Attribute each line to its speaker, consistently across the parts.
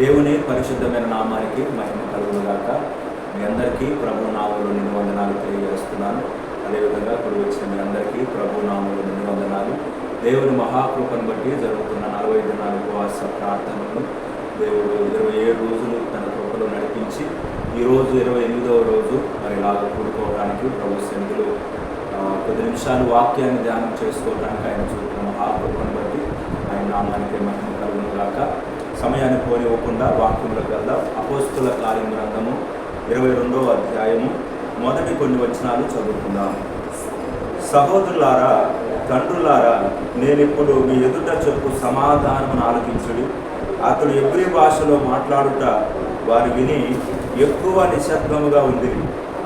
Speaker 1: దేవుని పరిశుద్ధమైన నామానికి మహిమ కలుగుగాక మీ అందరికీ ప్రభు నామంలో నిన్ను వందనాలు తెలియజేస్తున్నాను. అదేవిధంగా ఇప్పుడు వచ్చిన మీ అందరికీ ప్రభు నామంలో నిన్ను వందనాలు దేవుని మహాకృపను బట్టి జరుగుతున్న నలభై దినాల ఉపవాస ప్రార్థనలు దేవుడు ఇరవై ఏడు రోజులు తన కృపలో నడిపించి ఈరోజు ఇరవై ఎనిమిదవ రోజు మరి ఇలాగ కూడుకోవడానికి ప్రభు సన్నిధిలో కొద్ది నిమిషాలు వాక్యాన్ని ధ్యానం చేసుకోవడానికి ఆయన చూపిన మహాకృపను బట్టి ఆయన నామానికి మహిమ కలుగునుగాక. సమయాన్ని పోనివ్వకుండా వాక్యంలోకి వెళ్దాం. అపోస్తుల కార్యం గ్రంథము ఇరవై రెండవ అధ్యాయము మొదటి కొన్ని వచనాలు చదువుకుందాం. సహోదరులారా తండ్రులారా నేనిప్పుడు మీ ఎదుట చెప్పు సమాధానమును ఆలకించుడి. అతడు ఎబ్రి భాషలో మాట్లాడుట వారు విని ఎక్కువ నిశ్శబ్దముగా ఉంది.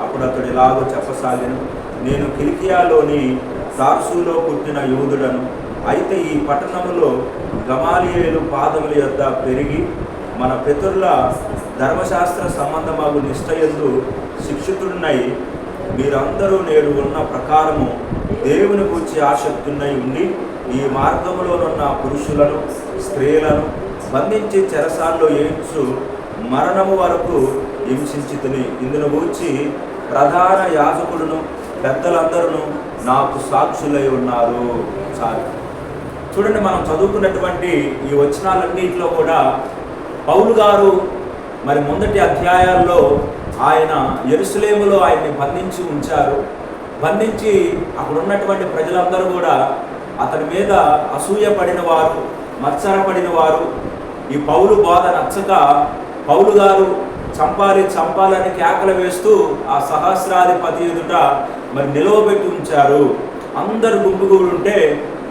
Speaker 1: అప్పుడు అతడు ఇలాగో చెప్పసాగాను. నేను కిలికియాలోని తార్సులో పుట్టిన యూదుడను. అయితే ఈ పట్టణములో గమాలియేలు పాదముల యొద్ద పెరిగి మన పితరుల ధర్మశాస్త్ర సంబంధమగు నిష్టయందు శిక్షితుడినై మీరందరూ నేడు ఉన్న ప్రకారము దేవుని గురించి ఆసక్తున్నై ఉండి ఈ మార్గంలోనున్న పురుషులను స్త్రీలను బంధించి చెరసాల్లో ఏడ్చు మరణము వరకు హింసించితిని. ఇందును గూర్చి ప్రధాన యాజకులను పెద్దలందరూ నాకు సాక్షులై ఉన్నారు. చాలు. చూడండి మనం చదువుకున్నటువంటి ఈ వచనాలన్నింటిలో కూడా పౌలు గారు మరి మొదటి అధ్యాయాల్లో ఆయన ఎరుసలేములో ఆయన్ని బంధించి ఉంచారు. బంధించి అక్కడ ఉన్నటువంటి ప్రజలందరూ కూడా అతని మీద అసూయపడిన వారు మత్సరపడిన వారు ఈ పౌలు బోధ నచ్చక పౌలు గారు చంపాలి చంపాలని కేకలు వేస్తూ ఆ సహస్రాధిపతి ఎదుట మరి నిలవబెట్టి ఉంచారు. అందరు గుంపుగూడు ఉంటే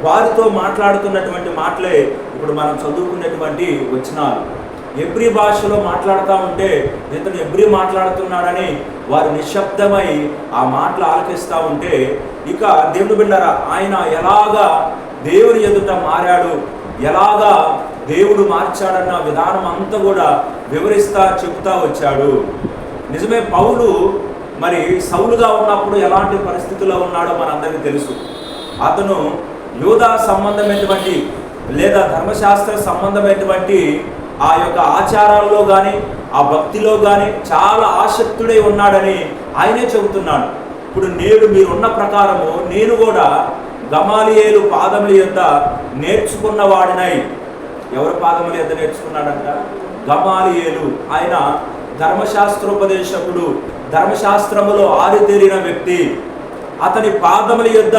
Speaker 1: వారితో మాట్లాడుతున్నటువంటి మాటలే ఇప్పుడు మనం చదువుకున్నటువంటి వచనాలు. ఎబ్రి భాషలో మాట్లాడుతూ ఉంటే ఇతను ఎబ్రి మాట్లాడుతున్నాడని వారు నిశ్శబ్దమై ఆ మాటలు ఆలకిస్తూ ఉంటే ఇక దేవుడు బిడ్డరా ఆయన ఎలాగా దేవుని ఎదుట మారాడు ఎలాగా దేవుడు మార్చాడన్న విధానం అంతా కూడా వివరిస్తా చెబుతా వచ్చాడు. నిజమే పౌలు మరి సౌలుగా ఉన్నప్పుడు ఎలాంటి పరిస్థితుల్లో ఉన్నాడో మనందరికీ తెలుసు. అతను యోధ సంబంధమైనటువంటి లేదా ధర్మశాస్త్ర సంబంధమైనటువంటి ఆ యొక్క ఆచారాల్లో కానీ ఆ భక్తిలో కానీ చాలా ఆసక్తుడై ఉన్నాడని ఆయనే చెబుతున్నాడు. ఇప్పుడు నేడు మీరున్న ప్రకారము నేను కూడా గమాలియేలు పాదముల యొద్ద నేర్చుకున్న వాడినై ఎవరి పాదముల యొద్ద నేర్చుకున్నాడంట? గమాలియేలు. ఆయన ధర్మశాస్త్రోపదేశకుడు ధర్మశాస్త్రములో ఆరితేరిన వ్యక్తి. అతని పాదముల యొద్ద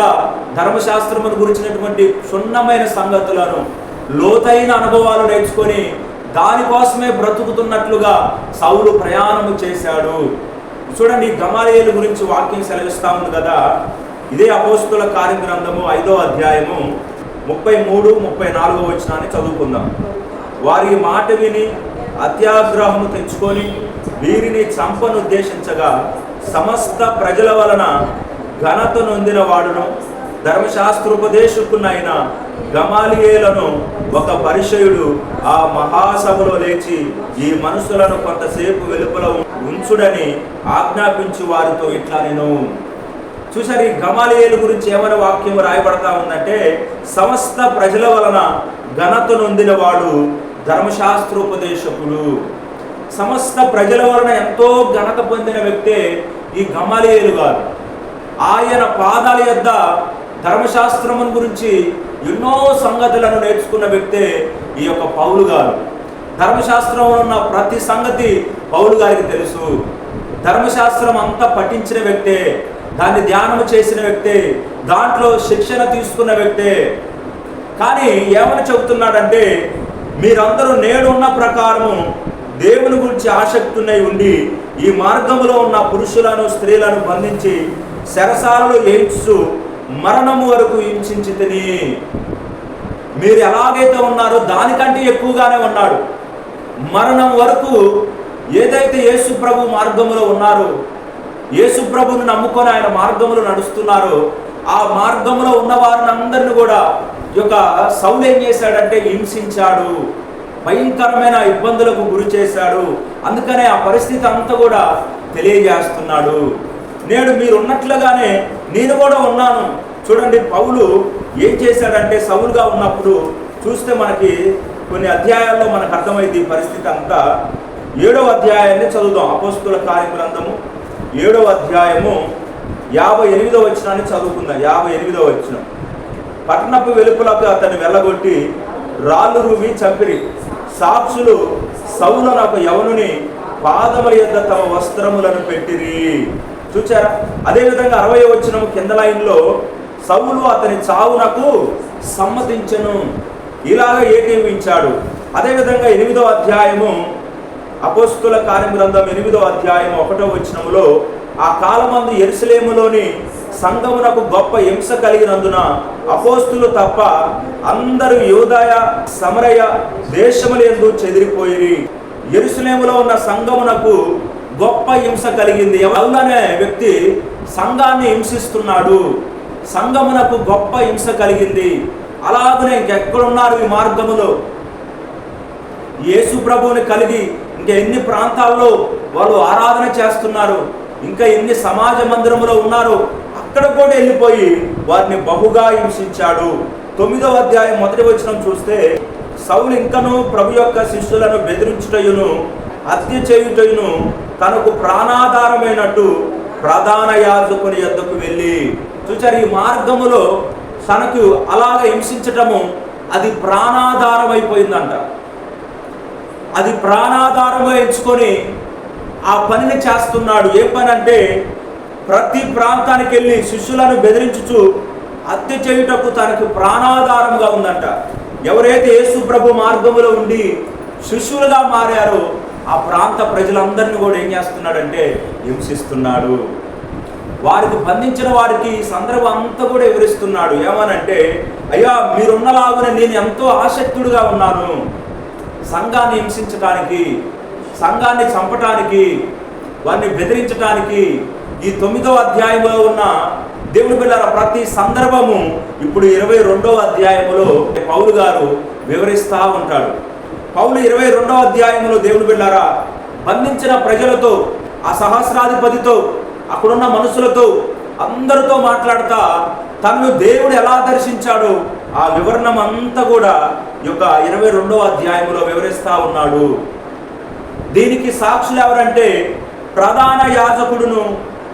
Speaker 1: ధర్మశాస్త్రమును గురించినటువంటి క్షుణ్ణమైన సంగతులను లోతైన అనుభవాలు నేర్చుకొని దానికోసమే బ్రతుకుతున్నట్లుగా సౌలు ప్రయాణము చేశాడు. చూడండి గమాలయల గురించి వాక్యం సెలవిస్తా ఉంది కదా. ఇదే అపోస్తుల కార్యగ్రంథము ఐదో అధ్యాయము ముప్పై మూడు ముప్పై నాలుగో వచనాన్ని చదువుకుందాం. వారి మాట విని అత్యాగ్రహము తెచ్చుకొని వీరిని చంపను ఉద్దేశించగా సమస్త ప్రజల వలన ఘనత నొందిన వాడును. ధర్మశాస్త్రోపదేశకునైన గమాలియేలను ఒక పరిచయుడు ఆ మహాసభలో లేచి ఈ మనుషులను కొంతసేపు వెలుపల ఉంచుడని ఆజ్ఞాపించి వారితో ఇట్లా నేను. చూసారు ఈ గమాలియేలు గురించి ఏమైనా వాక్యం రాయబడతా ఉందంటే సమస్త ప్రజల వలన ఘనత నొందిన వాడు ధర్మశాస్త్రోపదేశకుడు. సమస్త ప్రజల వలన ఎంతో ఘనత పొందిన వ్యక్తే ఈ గమాలియేలు గారు. ఆయన పాదాల యొద్ద ధర్మశాస్త్రమును గురించి ఎన్నో సంగతులను నేర్చుకున్న వ్యక్తే ఈ యొక్క పౌలు గారు. ధర్మశాస్త్రంలో ఉన్న ప్రతి సంగతి పౌలు గారికి తెలుసు. ధర్మశాస్త్రం అంతా పఠించిన వ్యక్తే దాన్ని ధ్యానం చేసిన వ్యక్తే దాంట్లో శిక్షణ తీసుకున్న వ్యక్తే. కానీ ఏమని చెబుతున్నాడంటే మీరందరూ నేడున్న ప్రకారము దేవుని గురించి ఆసక్తున్నై ఉండి ఈ మార్గంలో ఉన్న పురుషులను స్త్రీలను బంధించి శరసాలలో ఏడ్చు మరణము వరకు హింసించి తిని మీరు ఎలాగైతే ఉన్నారో దానికంటే ఎక్కువగానే ఉన్నాడు. మరణం వరకు ఏదైతే యేసు ప్రభు మార్గంలో ఉన్నారో యేసు ప్రభుని నమ్ముకొని ఆయన మార్గంలో నడుస్తున్నారో ఆ మార్గంలో ఉన్న వారిని అందరిని కూడా యొక్క సౌలు ఏం చేశాడంటే హింసించాడు. భయంకరమైన ఇబ్బందులకు గురి చేశాడు. అందుకనే ఆ పరిస్థితి అంతా కూడా తెలియజేస్తున్నాడు. నేడు మీరు ఉన్నట్లుగానే నేను కూడా ఉన్నాను. చూడండి పౌలు ఏం చేశాడంటే సౌలుగా ఉన్నప్పుడు చూస్తే మనకి కొన్ని అధ్యాయాల్లో మనకు అర్థమైంది ఈ పరిస్థితి అంతా. ఏడవ అధ్యాయాన్ని చదువుదాం. అపోస్తుల కార్యగ్రంథము ఏడవ అధ్యాయము యాభై ఎనిమిదో వచ్చినాన్ని చదువుకుందాం. యాభై ఎనిమిదో వచ్చిన పట్టణపు వెలుపులకు అతన్ని వెళ్ళగొట్టి రాళ్ళు రూమి చంపిరి. సాక్షులు సౌలనొక యవనుని పాదముల యొద్ద తమ వస్త్రములను పెట్టిరి. చూచారా? అదేవిధంగా అరవై వచ్చిన కింద లైన్లో సౌలు అతని చావునకు సమ్మతించను. ఇలాగ ఏకీవించాడు. అదేవిధంగా ఎనిమిదో అధ్యాయము అపోస్తుల కార్యగ్రంథం ఎనిమిదో అధ్యాయం ఒకటో వచనములో ఆ కాలమందు ఎరుసలేములోని సంఘమునకు గొప్ప హింస కలిగినందున అపోస్తులు తప్ప అందరూ యోదాయ సమరయ దేశములందు చెదిరిపోయి ఎరుసలేములో ఉన్న సంఘమునకు గొప్ప హింస కలిగింది. ఎవరు? అనే వ్యక్తి సంఘాన్ని హింసిస్తున్నాడు. సంఘమునకు గొప్ప హింస కలిగింది. అలాగనే ఇంకెక్కడున్నారు ఈ మార్గములో? యేసు ప్రభువుని కలిగి ఇంకా ఎన్ని ప్రాంతాల్లో వాళ్ళు ఆరాధన చేస్తున్నారు? ఇంకా ఎన్ని సమాజ మందిరములో ఉన్నారు? అక్కడ కూడా వెళ్ళిపోయి వారిని బహుగా హింసించాడు. తొమ్మిదవ అధ్యాయం మొదటి వచ్చిన చూస్తే సౌలు ఇంకను ప్రభు యొక్క శిష్యులను బెదిరించుటయును హత్య చేయుటను తనకు ప్రాణాధారమైనట్టు ప్రధాన యాజకుని యొద్దకు వెళ్ళి చూచారు ఈ మార్గములో తనకు అలాగ హింసించటము అది ప్రాణాధారం అయిపోయిందంట అది ప్రాణాధారంగా ఎంచుకొని ఆ పనిని చేస్తున్నాడు. ఏ పని అంటే ప్రతి ప్రాంతానికి వెళ్ళి శిష్యులను బెదిరించుచు హత్య చేయుటకు తనకు ప్రాణాధారంగా ఉందంట. ఎవరైతే యేసు ప్రభు మార్గములో ఉండి శిష్యులుగా మారారో ఆ ప్రాంత ప్రజలందరినీ కూడా ఏం చేస్తున్నాడంటే హింసిస్తున్నాడు. వారికి బంధించిన వారికి ఈ సందర్భం అంతా కూడా వివరిస్తున్నాడు. ఏమనంటే అయ్యా మీరున్నలాగున నేను ఎంతో ఆసక్తుడుగా ఉన్నాను. సంఘాన్ని హింసించటానికి సంఘాన్ని చంపటానికి వారిని బెదిరించడానికి ఈ తొమ్మిదో అధ్యాయంలో ఉన్న దేవుని పిల్లల ప్రతి సందర్భము ఇప్పుడు ఇరవై రెండవ అధ్యాయములో పౌరు గారు వివరిస్తూ ఉంటాడు. పౌలు ఇరవై రెండవ అధ్యాయంలో దేవుడు వెళ్ళారా బంధించిన ప్రజలతో ఆ సహస్రాధిపతితో అక్కడున్న మనుషులతో అందరితో మాట్లాడతా తన్ను దేవుడు ఎలా దర్శించాడో ఆ వివరణం అంతా కూడా యొక్క ఇరవై రెండవ అధ్యాయంలో వివరిస్తా ఉన్నాడు. దీనికి సాక్షులు ఎవరంటే ప్రధాన యాజకుడును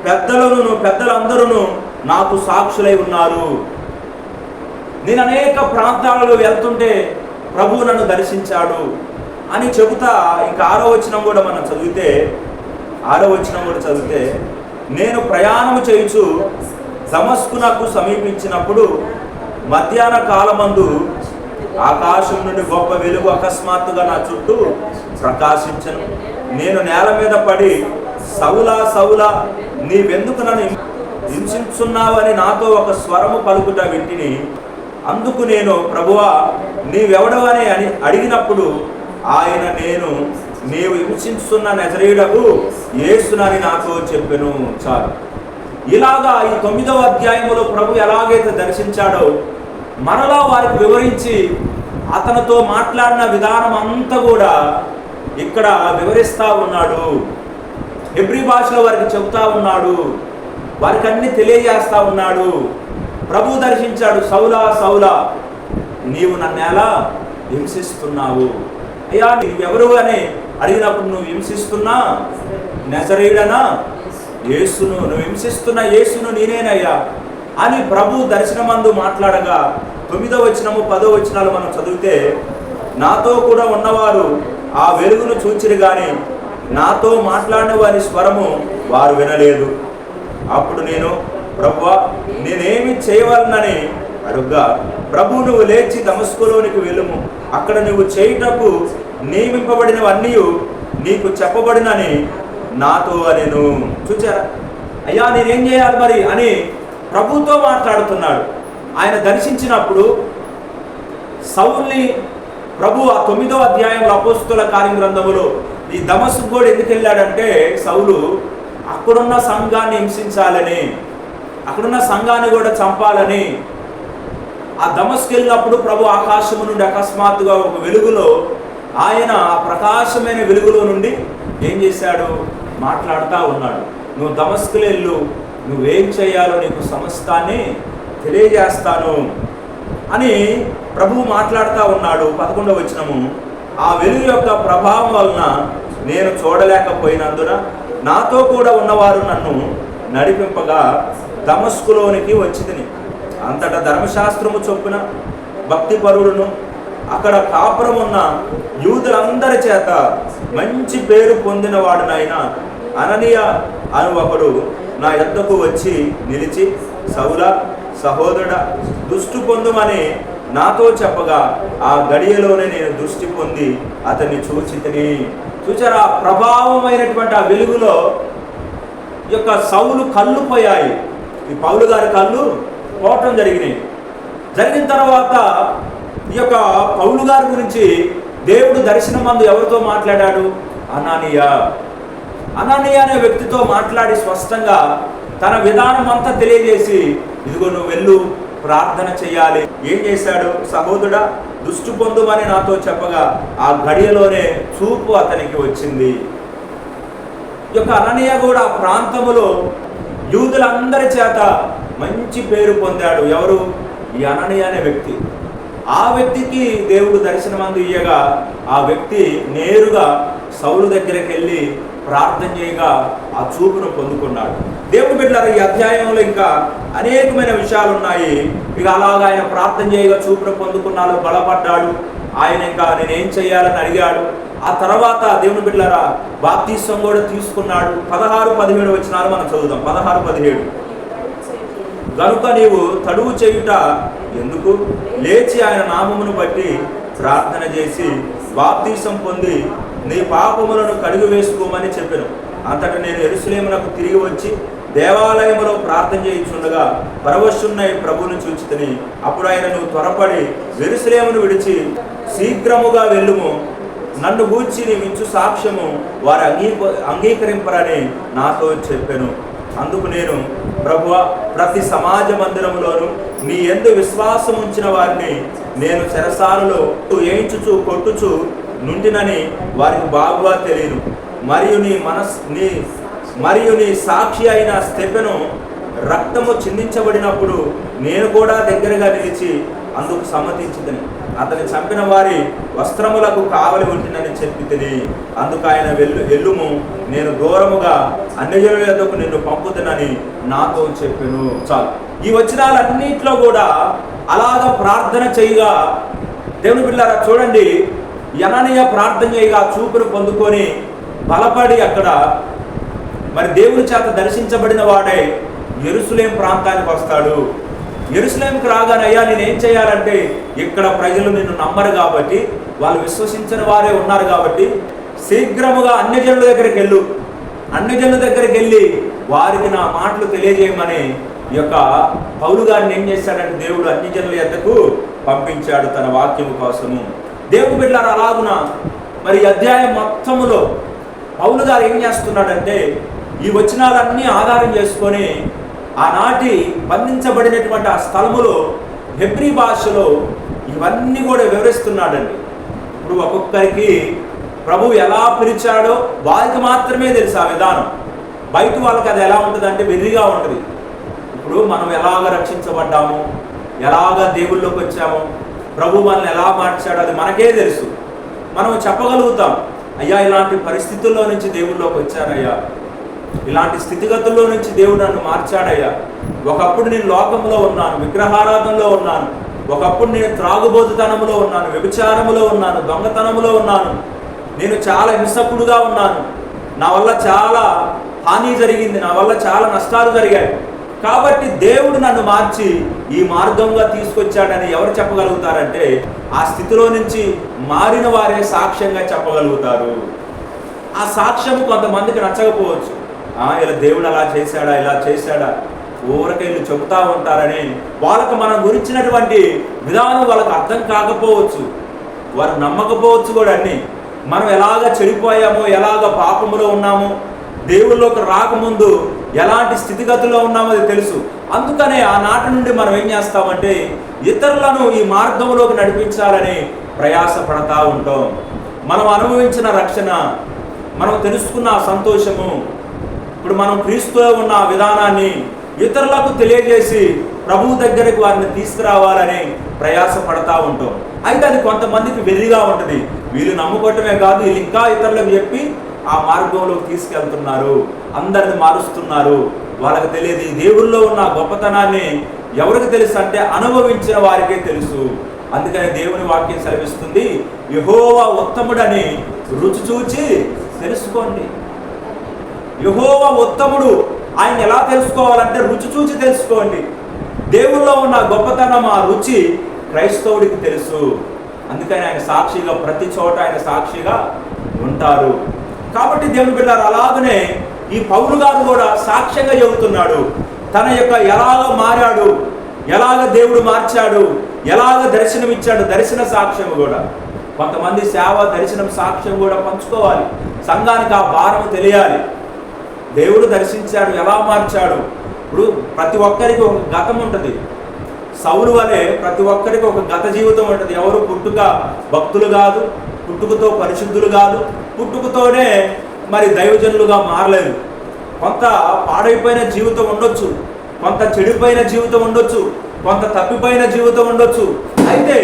Speaker 1: పెద్దలను పెద్దలందరూ నాకు సాక్షులై ఉన్నారు. నేను అనేక ప్రాంతాలలో వెళ్తుంటే ప్రభువు నన్ను దర్శించాడు అని చెబుతా ఇంకా ఆరో వచనం కూడా మనం చదివితే ఆరో వచనం కూడా చదివితే నేను ప్రయాణం చేయుచు సమస్కునకు సమీపించినప్పుడు మధ్యాహ్న కాలమందు ఆకాశం నుండి గొప్ప వెలుగు అకస్మాత్తుగా నా చుట్టూ ప్రకాశించను. నేను నేల మీద పడి సవులా సవులా నీవెందుకు నన్ను హింసించున్నావని నాతో ఒక స్వరము పలుకుట వింటిని అందుకు నేను ప్రభువా నీవెవడవని అని అడిగినప్పుడు ఆయన నేను నీవు హింసిస్తున్న నజరేయుడకు ఏసునని నాతో చెప్పెను చాలు. ఇలాగా ఈ తొమ్మిదవ అధ్యాయములో ప్రభు ఎలాగైతే దర్శించాడో మరలా వారికి వివరించి అతనితో మాట్లాడిన విధానం అంతా కూడా ఇక్కడ వివరిస్తూ ఉన్నాడు. హెబ్రి భాషలో వారికి చెబుతా ఉన్నాడు. వారికి అన్ని తెలియజేస్తా ఉన్నాడు. ప్రభు దర్శించాడు సౌలా సౌలా నీవు నన్ను ఎలా హింసిస్తున్నావు. అయ్యా నువ్వెవరు అని అడిగినప్పుడు నువ్వు హింసిస్తున్నా? నెజరేయుడనా? యేసును నువ్వు హింసిస్తున్న యేసును నేనేనయ్యా. అని ప్రభు దర్శనమందు మాట్లాడగా తొమ్మిదో వచనము పదో వచనాలు మనం చదివితే నాతో కూడా ఉన్నవారు ఆ వెలుగును చూచిరు కానీ నాతో మాట్లాడిన వారి స్వరము వారు వినలేదు. అప్పుడు నేను ప్రభువా నేనేమి చేయవలనని అడుగ్గా ప్రభు నువ్వు లేచి దమస్కులోనికి వెళ్ళుము. అక్కడ నువ్వు చేయుటకు నియమింపబడినవన్నీ నీకు చెప్పబడినని నాతో నేను చూచారా? అయ్యా నేనేం చేయాలి మరి? అని ప్రభుతో మాట్లాడుతున్నాడు. ఆయన దర్శించినప్పుడు సౌల్ని ప్రభు ఆ తొమ్మిదో అధ్యాయంలో అపోస్తుల కార్యం గ్రంథములో ఈ దమస్కు కూడా ఎందుకు వెళ్ళాడంటే సౌలు అక్కడున్న సంఘాన్ని హింసించాలని అక్కడున్న సంఘాన్ని కూడా చంపాలని. ఆ దమస్కెళ్ళినప్పుడు ప్రభు ఆకాశము నుండి అకస్మాత్తుగా ఒక వెలుగులో ఆయన ఆ ప్రకాశమైన వెలుగులో నుండి ఏం చేశాడు? మాట్లాడుతూ ఉన్నాడు. నువ్వు దమస్కులెళ్ళు నువ్వేం చేయాలో నీకు సమస్తాన్ని తెలియజేస్తాను అని ప్రభువు మాట్లాడుతూ ఉన్నాడు. పదకొండవ వచనము. ఆ వెలుగు యొక్క ప్రభావం వలన నేను చూడలేకపోయినందున నాతో కూడా ఉన్నవారు నన్ను నడిపింపగా దమస్కులోనికి వచ్చింది అంతటా ధర్మశాస్త్రము చొప్పున భక్తి పరులను అక్కడ కాపురం ఉన్న యూదులందరి చేత మంచి పేరు పొందిన వాడునైనా అననీయ అను ఒకడు నా యొద్దకు వచ్చి నిలిచి సౌల సహోదరుడ దుష్టి పొందుమని నాతో చెప్పగా ఆ గడియలోనే నేను దృష్టి పొంది అతన్ని చూచితిని. చూచారా ప్రభావమైనటువంటి ఆ వెలుగులో యొక్క సౌలు కళ్ళు పోయాయి. ఈ పౌలు గారి కళ్ళు పోవటం జరిగినాయి. జరిగిన తర్వాత ఈ యొక్క పౌలు గారి గురించి దేవుడు దర్శనం మందు ఎవరితో మాట్లాడాడు? అనానియ. అనానియ అనే వ్యక్తితో మాట్లాడి స్పష్టంగా తన విధానం అంతా తెలియజేసి ఇదిగో నువ్వు వెళ్ళు ప్రార్థన చేయాలి ఏం చేశాడు? సహోదరుడా దుష్టు పొందుమని నాతో చెప్పగా ఆ గడియలోనే చూపు అతనికి వచ్చింది. ఈ యొక్క అననీయ కూడా ప్రాంతములో యూదులందరి చేత మంచి పేరు పొందాడు ఎవరు? ఈ అననీయ అనే వ్యక్తి. ఆ వ్యక్తికి దేవుడు దర్శనమందు ఇయ్యగా ఆ వ్యక్తి నేరుగా సౌలు దగ్గరికి వెళ్ళి ప్రార్థన చేయగా ఆ చూపును పొందుకున్నాడు. దేవుడు బిడ్డారు ఈ అధ్యాయంలో ఇంకా అనేకమైన విషయాలు ఉన్నాయి ఇక అలాగా ఆయన ప్రార్థన చేయగా చూపును పొందుకున్నాడు బలపడ్డాడు. ఆయన ఇంకా నేనేం చేయాలని అడిగాడు? ఆ తర్వాత దేవుని బిడ్డలారా బాప్తీసం కూడా తీసుకున్నాడు. పదహారు పదిహేడు వచ్చినారు మనం చదువుదాం. పదహారు పదిహేడు. కనుక నీవు తడువు చేయుట ఎందుకు? లేచి ఆయన నామమును బట్టి ప్రార్థన చేసి బాప్తీసం పొంది నీ పాపములను కడుగు వేసుకోమని చెప్పాను. అంతట నేను ఎరుసలేమునకు తిరిగి వచ్చి దేవాలయములో ప్రార్థన చేయించుండగా పరవశున్నై ప్రభువును చూచితని. అప్పుడు ఆయన నువ్వు త్వరపడి వెరుసలేమును విడిచి శీఘ్రముగా వెళ్ళుము. నన్ను గూర్చి నీవిచ్చు సాక్ష్యము వారు అంగీక అంగీకరింపరని నాతో చెప్పాను. అందుకు నేను ప్రభువ ప్రతి సమాజ మందిరంలోనూ నీ ఎందు విశ్వాసం ఉంచిన వారిని నేను చెరసాలలో ఏయించుచు కొట్టుచు నుండినని వారికి బాగుగా తెలియను మరియు నీ మనస్ నీ మరియు నీ సాక్షి అయిన స్టెపెను రక్తము చిందించబడినప్పుడు నేను కూడా దగ్గరగా నిలిచి అందుకు సమ్మతించిందని అతని చంపిన వారి వస్త్రములకు కావలి ఉంటుందని చెప్పి తిని అందుకు ఆయన వెళ్ళు ఎల్లుము నేను దూరముగా అన్యజనుల నిన్ను పంపుతునని నాతో చెప్పాను. చాలు. ఈ వచనాలన్నింటిలో కూడా అలాగ ప్రార్థన చేయగా దేవుని బిడ్డారా చూడండి యననీయ ప్రార్థన చేయగా చూపును పొందుకొని బలపడి అక్కడ మరి దేవుని చేత దర్శించబడిన వాడే ఎరుసులేం ప్రాంతానికి వస్తాడు. ఎరుసలేంకి రాగానే అయ్యా నేను ఏం చేయాలంటే ఇక్కడ ప్రజలు నిన్ను నమ్మరు కాబట్టి వాళ్ళు విశ్వసించిన వారే ఉన్నారు కాబట్టి శీఘ్రముగా అన్యజనుల దగ్గరికి వెళ్ళు. అన్యజనుల దగ్గరికి వెళ్ళి వారికి నా మాటలు తెలియజేయమని ఈ యొక్క పౌలు గారిని ఏం చేశాడంటే దేవుడు అన్యజనుల ఎద్దకు పంపించాడు తన వాక్యము కోసము. దేవుడు బిడ్డారు అలాగున మరి అధ్యాయం మొత్తములో పౌలు గారు ఏం చేస్తున్నాడంటే ఈ వచనాలన్నీ ఆధారం చేసుకొని ఆనాటి బంధించబడినటువంటి ఆ స్థలములో హెబ్రి భాషలో ఇవన్నీ కూడా వివరిస్తున్నాడండి. ఇప్పుడు ఒక్కొక్కరికి ప్రభు ఎలా పిలిచాడో వారికి మాత్రమే తెలుసు ఆ విధానం. బయట వాళ్ళకి అది ఎలా ఉంటుంది అంటే వెర్రిగా ఉంటుంది. ఇప్పుడు మనం ఎలాగ రక్షించబడ్డాము? ఎలాగ దేవుళ్ళలోకి వచ్చాము? ప్రభు మనల్ని ఎలా మార్చాడో అది మనకే తెలుసు. మనం చెప్పగలుగుతాం. అయ్యా ఇలాంటి పరిస్థితుల్లో నుంచి దేవుళ్ళలోకి వచ్చానయ్యా. ఇలాంటి స్థితిగతుల్లో నుంచి దేవుడు నన్ను మార్చాడయ్యా. ఒకప్పుడు నేను లోకంలో ఉన్నాను విగ్రహారాధనలో ఉన్నాను. ఒకప్పుడు నేను త్రాగుబోతుతనంలో ఉన్నాను వ్యభిచారములో ఉన్నాను దొంగతనములో ఉన్నాను. నేను చాలా హింసకుడుగా ఉన్నాను. నా వల్ల చాలా హాని జరిగింది నా వల్ల చాలా నష్టాలు జరిగాయి. కాబట్టి దేవుడు నన్ను మార్చి ఈ మార్గంగా తీసుకొచ్చాడని ఎవరు చెప్పగలుగుతారంటే ఆ స్థితిలో నుంచి మారిన వారే సాక్ష్యంగా చెప్పగలుగుతారు. ఆ సాక్ష్యం కొంతమందికి నచ్చకపోవచ్చు. ఇలా దేవుడు అలా చేశాడా ఇలా చేశాడా? ఊరకే చెబుతా ఉంటారని వాళ్ళకు మనం గురించినటువంటి విధానం వాళ్ళకు అర్థం కాకపోవచ్చు. వారు నమ్మకపోవచ్చు కూడా అన్ని. మనం ఎలాగ చెడిపోయామో ఎలాగ పాపములో ఉన్నామో దేవుళ్ళలోకి రాకముందు ఎలాంటి స్థితిగతుల్లో ఉన్నామో అది తెలుసు. అందుకనే ఆ నాటి నుండి మనం ఏం చేస్తామంటే ఇతరులను ఈ మార్గంలోకి నడిపించాలని ప్రయాసపడతా ఉంటాం. మనం అనుభవించిన రక్షణ మనం తెలుసుకున్న సంతోషము ఇప్పుడు మనం క్రీస్తులో ఉన్న విధానాన్ని ఇతరులకు తెలియజేసి ప్రభువు దగ్గరికి వారిని తీసుకురావాలని ప్రయాస పడతా ఉంటాం. అయితే అది కొంతమందికి వెర్రిగా ఉంటుంది. వీళ్ళు నమ్ముకోవటమే కాదు వీళ్ళు ఇంకా ఇతరులకు చెప్పి ఆ మార్గంలోకి తీసుకెళ్తున్నారు. అందరిని మారుస్తున్నారు. వాళ్ళకి తెలియదు ఈ దేవుల్లో ఉన్న గొప్పతనాన్ని ఎవరికి తెలుసు అంటే అనుభవించిన వారికే తెలుసు. అందుకని దేవుని వాక్యం సెలవిస్తుంది యహోవా ఉత్తముడని రుచి చూచి తెలుసుకోండి. యహోవ ఉత్తముడు. ఆయన ఎలా తెలుసుకోవాలంటే రుచి చూచి తెలుసుకోండి. దేవుల్లో ఉన్న గొప్పతనం ఆ రుచి క్రైస్తవుడికి తెలుసు. అందుకని ఆయన సాక్షిగా ప్రతి చోట ఆయన సాక్షిగా ఉంటారు. కాబట్టి దేవుని బిడ్డారు అలాగనే ఈ పౌరు గారు కూడా సాక్ష్యంగా చెబుతున్నాడు. తన యొక్క ఎలాగ మారాడు ఎలాగ దేవుడు మార్చాడు ఎలాగ దర్శనం ఇచ్చాడు దర్శన సాక్ష్యం కూడా. కొంతమంది సేవ దర్శనం సాక్ష్యం కూడా పంచుకోవాలి. సంఘానికి ఆ భారం తెలియాలి. దేవుడు దర్శించాడు ఎలా మార్చాడు? ఇప్పుడు ప్రతి ఒక్కరికి ఒక గతం ఉంటుంది. సౌలు వలె ప్రతి ఒక్కరికి ఒక గత జీవితం ఉంటుంది. ఎవరు పుట్టుక భక్తులు కాదు పుట్టుకతో పరిశుద్ధులు కాదు పుట్టుకతోనే మరి దైవజనులుగా మారలేదు. కొంత పాడైపోయిన జీవితం ఉండొచ్చు కొంత చెడిపోయిన జీవితం ఉండొచ్చు కొంత తప్పిపోయిన జీవితం ఉండొచ్చు. అయితే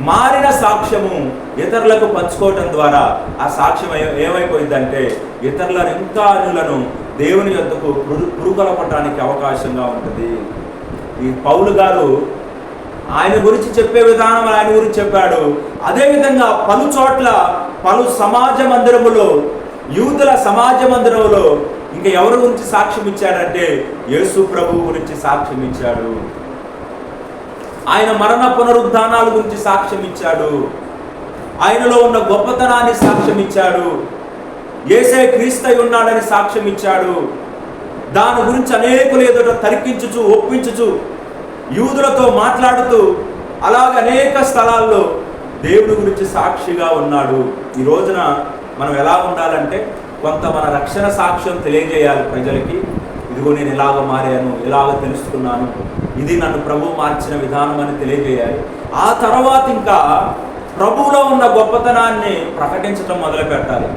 Speaker 1: మారిన సాక్ష్యము ఇతరులకు పంచుకోవటం ద్వారా ఆ సాక్ష్యం ఏమైపోయిందంటే ఇతరులను ఇంకా అనులను దేవుని యొద్దకు పురు అవకాశంగా ఉంటుంది. ఈ పౌలు గారు ఆయన గురించి చెప్పే విధానం ఆయన గురించి చెప్పాడు. అదేవిధంగా పలు చోట్ల పలు సమాజ మందిరములో యూదుల సమాజ మందిరంలో ఇంకా ఎవరి గురించి సాక్ష్యం ఇచ్చాడంటే యేసు ప్రభు గురించి సాక్ష్యం ఇచ్చాడు ఆయన మరణ పునరుద్ధానాల గురించి సాక్ష్యం ఇచ్చాడు. ఆయనలో ఉన్న గొప్పతనాన్ని సాక్ష్యం ఇచ్చాడు. ఏసే క్రీస్తై ఉన్నాడని సాక్ష్యం ఇచ్చాడు. దాని గురించి అనేకులు ఎదుట తరికించుచు ఒప్పించుచు యూదులతో మాట్లాడుతూ అలాగ అనేక స్థలాల్లో దేవుడి గురించి సాక్షిగా ఉన్నాడు. ఈ రోజున మనం ఎలా ఉండాలంటే కొంత మన రక్షణ సాక్ష్యం తెలియజేయాలి ప్రజలకి. ఇదిగో నేను ఇలాగ మారాను ఇలాగ తెలుసుకున్నాను. ఇది నన్ను ప్రభు మార్చిన విధానం అని తెలియజేయాలి. ఆ తర్వాత ఇంకా ప్రభువులో ఉన్న గొప్పతనాన్ని ప్రకటించడం మొదలు పెట్టాలి.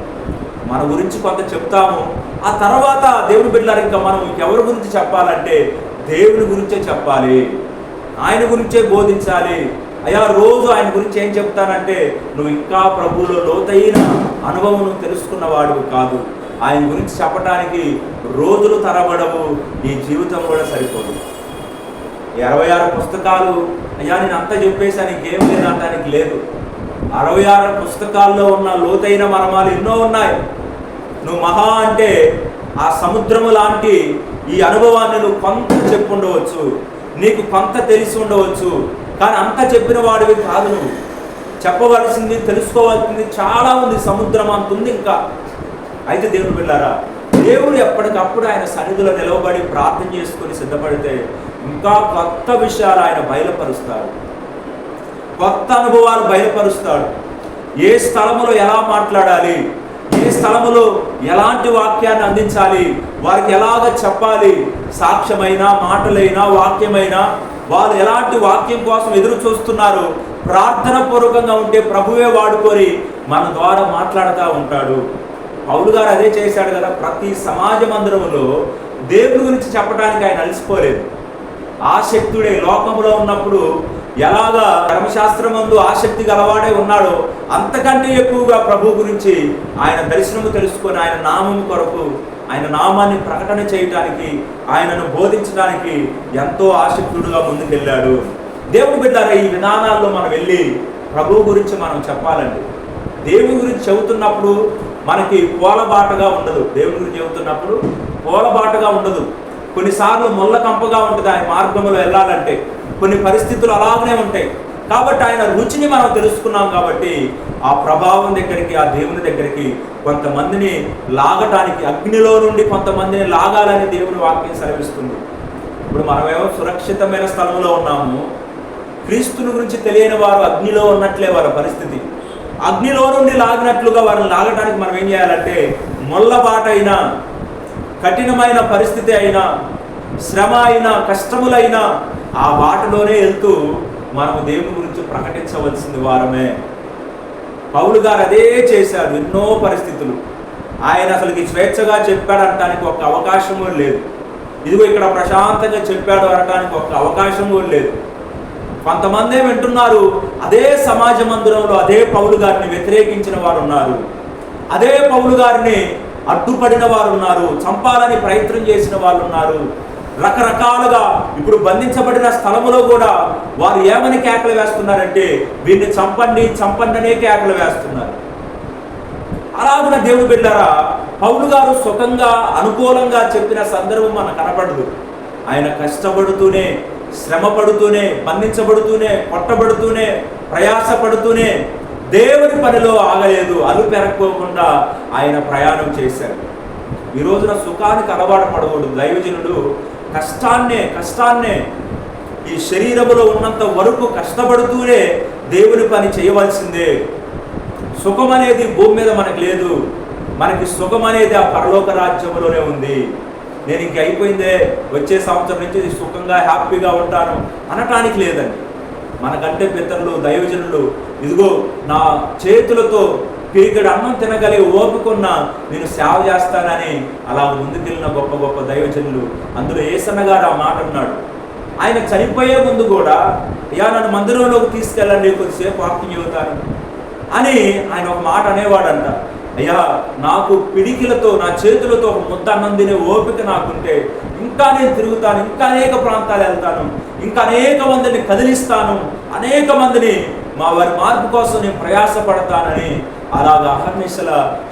Speaker 1: మన గురించి కొంత చెప్తాము. ఆ తర్వాత దేవుని బిడ్డలారు ఇంకా మనం ఎవరి గురించి చెప్పాలంటే దేవుని గురించే చెప్పాలి. ఆయన గురించే బోధించాలి. అయ్యా రోజు ఆయన గురించి ఏం చెప్తానంటే నువ్వు ఇంకా ప్రభువులో లోతైన అనుభవం నువ్వు తెలుసుకున్నవాడు కాదు. ఆయన గురించి చెప్పడానికి రోజులు తరబడవు. ఈ జీవితం కూడా సరిపోదు. ఇరవై ఆరు పుస్తకాలు అయ్యా నేను అంతా చెప్పేసాను ఇంకేం లేదు అనడానికి లేదు. అరవై ఆరు పుస్తకాల్లో ఉన్న లోతైన మర్మాలు ఎన్నో ఉన్నాయి. నువ్వు మహా అంటే ఆ సముద్రము లాంటి ఈ అనుభవాన్ని నువ్వు కొంత చెప్పు ఉండవచ్చు. నీకు కొంత తెలిసి ఉండవచ్చు. కానీ అంత చెప్పిన వాడివి కాదు నువ్వు. చెప్పవలసింది తెలుసుకోవాల్సింది చాలా ఉంది సముద్రం అంత ఉంది ఇంకా. అయితే దేవుడు వెళ్ళారా దేవుడు ఎప్పటికప్పుడు ఆయన సన్నిధిలో నిలవబడి ప్రార్థన చేసుకొని సిద్ధపడితే ఇంకా కొత్త విషయాలు ఆయన బయలుపరుస్తాడు. కొత్త అనుభవాలు బయలుపరుస్తాడు. ఏ స్థలములో ఎలా మాట్లాడాలి? ఏ స్థలములో ఎలాంటి వాక్యాన్ని అందించాలి? వారికి ఎలాగ చెప్పాలి? సాక్ష్యమైనా మాటలైనా వాక్యమైనా వారు ఎలాంటి వాక్యం కోసం ఎదురు చూస్తున్నారు ప్రార్థన పూర్వకంగా ఉంటే ప్రభువే వాడుకొని మన ద్వారా మాట్లాడుతూ ఉంటాడు. పౌలు గారు అదే చేశాడు కదా ప్రతి సమాజ మందిరంలో దేవుని గురించి చెప్పడానికి ఆయన అలసిపోలేదు. ఆసక్తుడే లోకంలో ఉన్నప్పుడు ఎలాగా ధర్మశాస్త్రమందు ఆసక్తి గలవాడే ఉన్నాడో అంతకంటే ఎక్కువగా ప్రభు గురించి ఆయన దర్శనము తెలుసుకొని ఆయన నామము కొరకు ఆయన నామాన్ని ప్రకటన చేయటానికి ఆయనను బోధించడానికి ఎంతో ఆసక్తుడుగా ముందుకెళ్ళాడు. దేవుడు బిడ్డారా ఈ విధానాల్లో మనం వెళ్ళి ప్రభు గురించి మనం చెప్పాలండి. దేవుని గురించి చెబుతున్నప్పుడు మనకి పోలబాటగా ఉండదు. దేవుని గురించి చెబుతున్నప్పుడు పోలబాటగా ఉండదు. కొన్నిసార్లు ముళ్ళ కంపగా ఉంటుంది ఆయన మార్గంలో వెళ్ళాలంటే. కొన్ని పరిస్థితులు అలాగనే ఉంటాయి. కాబట్టి ఆయన రుచిని మనం తెలుసుకున్నాం కాబట్టి ఆ ప్రభావం దగ్గరికి ఆ దేవుని దగ్గరికి కొంతమందిని లాగటానికి అగ్నిలో నుండి కొంతమందిని లాగాలని దేవుని వాక్యం సెలవిస్తుంది. ఇప్పుడు మనమేమో సురక్షితమైన స్థలంలో ఉన్నాము. క్రీస్తుని గురించి తెలియని వారు అగ్నిలో ఉన్నట్లే వారి పరిస్థితి. అగ్నిలో నుండి లాగినట్లుగా వారిని లాగటానికి మనం ఏం చేయాలంటే మొల్లబాట అయినా కఠినమైన పరిస్థితి అయినా శ్రమ అయినా కష్టములైనా ఆ బాటలోనే వెళ్తూ మనము దేవుని గురించి ప్రకటించవలసింది వారమే. పౌలు గారు అదే చేశాడు ఎన్నో పరిస్థితులు. ఆయన అసలుకి స్వేచ్ఛగా చెప్పాడు అనడానికి ఒక అవకాశం కూడా లేదు. ఇదిగో ఇక్కడ ప్రశాంతంగా చెప్పాడు అనడానికి ఒక అవకాశం కూడా లేదు. కొంతమందే వింటున్నారు అదే సమాజ మందిరంలో అదే పౌలు గారిని వ్యతిరేకించిన వారు ఉన్నారు అదే పౌలు గారిని అడ్డుపడిన వారు ఉన్నారు చంపాలని ప్రయత్నం చేసిన వాళ్ళు ఉన్నారు రకరకాలుగా ఇప్పుడు బంధించబడిన స్థలములో కూడా వారు ఏమని కేకలు వేస్తున్నారంటే వీరిని చంపండి చంపండి అనే కేకలు వేస్తున్నారు. అలాగున దేవుడు బిడ్డారా పౌలు గారు సుఖంగా అనుకూలంగా చెప్పిన సందర్భం మనకు కనపడదు. ఆయన కష్టపడుతూనే శ్రమ పడుతూనే బంధించబడుతూనే కొట్టబడుతూనే ప్రయాసపడుతూనే దేవుని పనిలో ఆగలేదు అలు పెరక్కోకుండా ఆయన ప్రయాణం చేశారు. ఈ రోజున సుఖానికి అలవాటు పడకూడదు. దైవజనుడు కష్టాన్నే కష్టాన్నే ఈ శరీరములో ఉన్నంత వరకు కష్టపడుతూనే దేవుని పని చేయవలసిందే. సుఖం అనేది భూమి మీద మనకు లేదు. మనకి సుఖం అనేది ఆ పరలోక రాజ్యంలోనే ఉంది. నేను ఇంక అయిపోయిందే వచ్చే సంవత్సరం నుంచి సుఖంగా హ్యాపీగా ఉంటాను అనటానికి లేదండి. మనకంటే పితరులు దైవజనులు ఇదిగో నా చేతులతో పీకడు అన్నం తినగలిగి ఓపుకున్న నేను సేవ చేస్తానని అలా ముందుకెళ్ళిన గొప్ప గొప్ప దైవజనులు. అందులో ఏసన్న గారు ఆ మాట అన్నాడు. ఆయన చనిపోయే ముందు కూడా అయ్యా నన్ను మందిరంలోకి తీసుకెళ్ళండి కొద్దిసేపు వాకింగ్ చెబుతాను అని ఆయన ఒక మాట అనేవాడంట. అయ్యా నాకు పిడికిలతో నా చేతులతో ఒక ముద్ద అన్నం తినే ఓపిక నాకుంటే ఇంకా నేను తిరుగుతాను ఇంకా అనేక ప్రాంతాలు వెళ్తాను. ఇంకా అనేక మందిని కదిలిస్తాను అనేక మందిని మా వారి మార్పు కోసం నేను ప్రయాసపడతానని అలాగా అహర్నిశల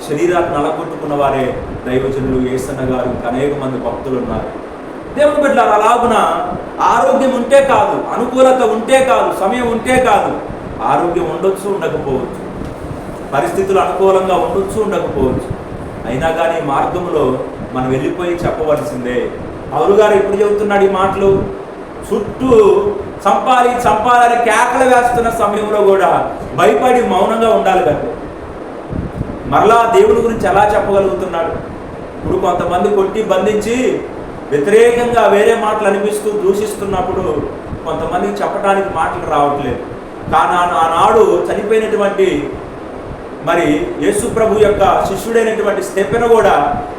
Speaker 1: శరీరాన్ని నలగొట్టుకున్న వారే దైవజనులు ఏసన్న గారు ఇంకా అనేక మంది భక్తులు ఉన్నారు. దేవుని బిడ్డలారా అలాగున ఆరోగ్యం ఉంటే కాదు అనుకూలత ఉంటే కాదు సమయం ఉంటే కాదు ఆరోగ్యం ఉండొచ్చు ఉండకపోవచ్చు. పరిస్థితులు అనుకూలంగా ఉండొచ్చు ఉండకపోవచ్చు. అయినా కానీ మార్గంలో మనం వెళ్ళిపోయి చెప్పవలసిందే. పౌరు గారు ఎప్పుడు చెబుతున్నాడు ఈ మాటలు చుట్టూ చంపాలి చంపాలని కేకలు వేస్తున్న సమయంలో కూడా భయపడి మౌనంగా ఉండాలి కదా. మరలా దేవుని గురించి ఎలా చెప్పగలుగుతున్నాడు? ఇప్పుడు కొంతమంది కొట్టి బంధించి వ్యతిరేకంగా వేరే మాటలు అనిపిస్తూ దూషిస్తున్నప్పుడు కొంతమందికి చెప్పడానికి మాటలు రావట్లేదు. కానీ ఆనాడు చనిపోయినటువంటి మరి యేసు ప్రభు యొక్క శిష్యుడైనటువంటి స్టెపెన కూడా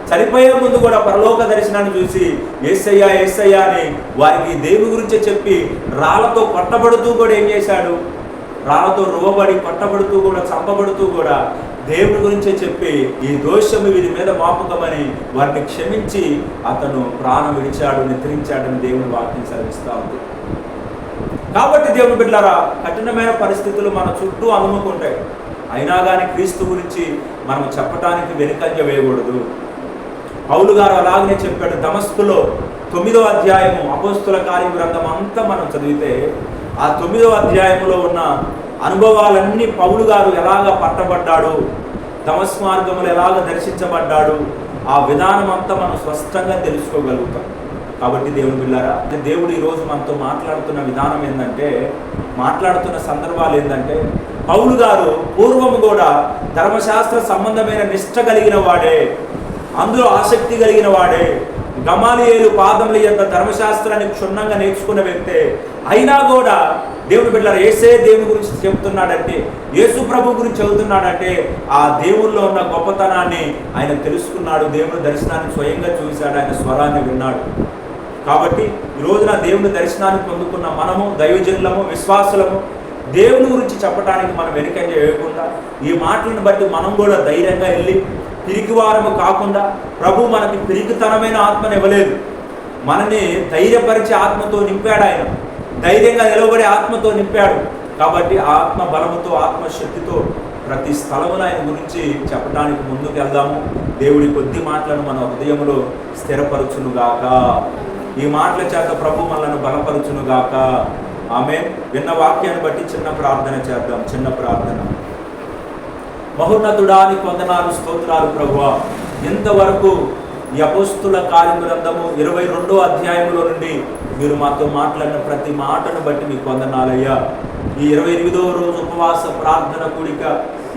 Speaker 1: చనిపోయే ముందు కూడా పరలోక దర్శనాన్ని చూసి ఏసయ్యా ఏసయ్యా అని వారికి దేవుని గురించే చెప్పి రాళ్ళతో కొట్టబడుతూ కూడా ఏం చేశాడు? రాళ్ళతో రువ్వబడి కొట్టబడుతూ కూడా చంపబడుతూ కూడా దేవుని గురించే చెప్పి ఈ దోషము వీరి మీద మాపుకమని వారిని క్షమించి అతను ప్రాణం విడిచాడు నిద్రించాడని దేవుని వాక్యం సెలవిస్తా ఉంది. కాబట్టి దేవుని బిడ్డారా కఠినమైన పరిస్థితులు మన చుట్టూ అనుముకుంటాయి అయినా కానీ క్రీస్తు గురించి మనం చెప్పటానికి వెనుకంజ వేయకూడదు. పౌలు గారు అలాగనే చెప్పాడు దమస్కులో తొమ్మిదో అధ్యాయము అపోస్తుల కార్య గ్రంథం అంతా మనం చదివితే ఆ తొమ్మిదో అధ్యాయంలో ఉన్న అనుభవాలన్నీ పౌలు గారు ఎలాగ పట్టబడ్డాడు దమస్ మార్గములు ఎలాగ దర్శించబడ్డాడు ఆ విధానం అంతా మనం స్పష్టంగా తెలుసుకోగలుగుతాం. కాబట్టి దేవుని బిళ్ళారా అంటే దేవుడు ఈరోజు మనతో మాట్లాడుతున్న విధానం ఏంటంటే మాట్లాడుతున్న సందర్భాలు ఏంటంటే పౌలు గారు పూర్వము కూడా ధర్మశాస్త్ర సంబంధమైన నిష్ట కలిగిన వాడే. అందులో ఆసక్తి కలిగిన వాడే. గమాలియేలు పాదముల యొక్క ధర్మశాస్త్రాన్ని క్షుణ్ణంగా నేర్చుకున్న వ్యక్తే. అయినా కూడా దేవుడు బిడ్డలారా ఏసే దేవుని గురించి చెబుతున్నాడంటే యేసు ప్రభు గురించి చెబుతున్నాడంటే ఆ దేవుల్లో ఉన్న గొప్పతనాన్ని ఆయన తెలుసుకున్నాడు. దేవుని దర్శనాన్ని స్వయంగా చూశాడు. ఆయన స్వరాన్ని విన్నాడు. కాబట్టి ఈ రోజున దేవుని దర్శనాన్ని పొందుకున్న మనము దైవజనులము విశ్వాసులము దేవుని గురించి చెప్పడానికి మనం వెనుకంజ వేయకుండా ఈ మాటలను బట్టి మనం కూడా ధైర్యంగా వెళ్ళి పిరికివారము కాకుండా ప్రభు మనకి పిరికితనమైన ఆత్మను ఇవ్వలేదు. మనని ధైర్యపరిచే ఆత్మతో నింపాడు ఆయన. ధైర్యంగా నిలవబడే ఆత్మతో నింపాడు. కాబట్టి ఆత్మ బలముతో ఆత్మశక్తితో ప్రతి స్థలమున ఆయన గురించి చెప్పడానికి ముందుకు వెళ్దాము. దేవుడి కొద్ది మాటలను మన హృదయంలో స్థిరపరచునుగాక. ఈ మాటల చేత ప్రభు మనల్ని బలపరచునుగాక. ఆమె విన్న వాక్యాన్ని బట్టి చిన్న ప్రార్థన చేద్దాం చిన్న ప్రార్థన. మహోన్నతుడాని కొందనాలు స్తోత్రాలు ప్రభువ. ఇంతవరకు ఈ అపోస్తుల కార్యగ్రంథము ఇరవై రెండో అధ్యాయంలో నుండి మీరు మాతో మాట్లాడిన ప్రతి మాటను బట్టి మీకు వందనాలయ్యా ఈ ఇరవై ఎనిమిదవ రోజు ఉపవాస ప్రార్థన కూడిక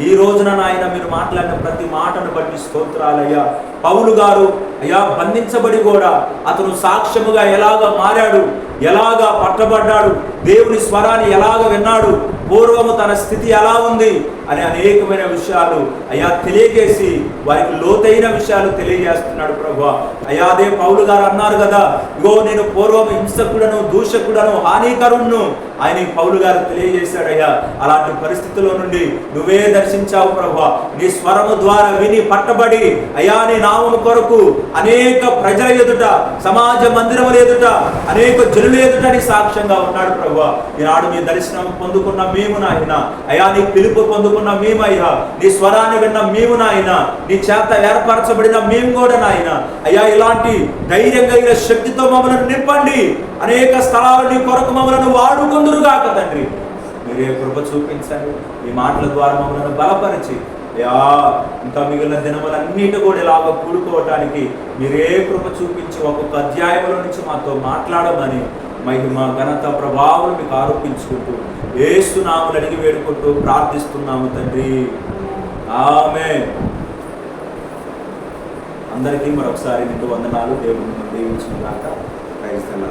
Speaker 1: ఈ రోజున నాయన మీరు మాట్లాడిన ప్రతి మాటను బట్టి స్తోత్రాలయ్యా. పౌలు గారు అయ్యా బంధించబడి కూడా అతను సాక్ష్యముగా ఎలాగ మారాడు? ఎలాగా పట్టబడ్డాడు? దేవుని స్వరాన్ని ఎలాగ విన్నాడు? పూర్వము తన స్థితి ఎలా ఉంది? అనే అనేకమైన విషయాలు అయ్యా తెలియజేసి వారికి లోతైన విషయాలు తెలియజేస్తున్నాడు ప్రభు. అయ్యా అదే పౌలు గారు అన్నారు కదా ఇగో నేను పూర్వం హింసకుడను దూషకుడను హానికరుణ్ణు ఆయన పౌలు గారు తెలియజేశాడయ్యా. అలాంటి పరిస్థితుల్లో నుండి నువ్వే దర్శించావు ప్రభు. నీ స్వరము ద్వారా విని పట్టబడి అయ్యా నీ నామము కొరకు అనేక ప్రజల ఎదుట సమాజ మందిరముల ఎదుట అనేక జనుల ఎదుట నీ సాక్ష్యంగా ఉన్నాడు ప్రభు. ఈనాడు నీ దర్శనం పొందుకున్న మేము నాయన. అయ్యా నీ పిలుపు పొందుకున్న మేమయ్యా నీ స్వరాన్ని విన్న మేము నాయన నీ చేత ఏర్పరచబడిన మేము కూడా నాయన. అయ్యా ఇలాంటి ధైర్యం కలిగిన శక్తితో మమ్మల్ని నింపండి. అనేక స్థలాలు నీ కొరకు మమ్మల్ని వాడుకుందురుగాక తండ్రి. మీరే కృప చూపించండి. ఈ మాటల ద్వారా మమ్మల్ని బలపరిచి. యా ఇంకా మిగిలిన దినములన్నిటి కూడా ఇలాగ కూడుకోవటానికి మీరే కృప చూపించి ఒక్కొక్క అధ్యాయంలో నుంచి మాతో మాట్లాడమని మహిమ ఘనత ప్రభావం మీకు ఆరోపించుకుంటూ వేస్తున్నాము అడిగి వేడుకుంటూ ప్రార్థిస్తున్నాము తండ్రి. ఆమె అందరికీ మరొకసారి నిండు వందనాలు దేవుని దీవించిన దాకా క్రైస్తల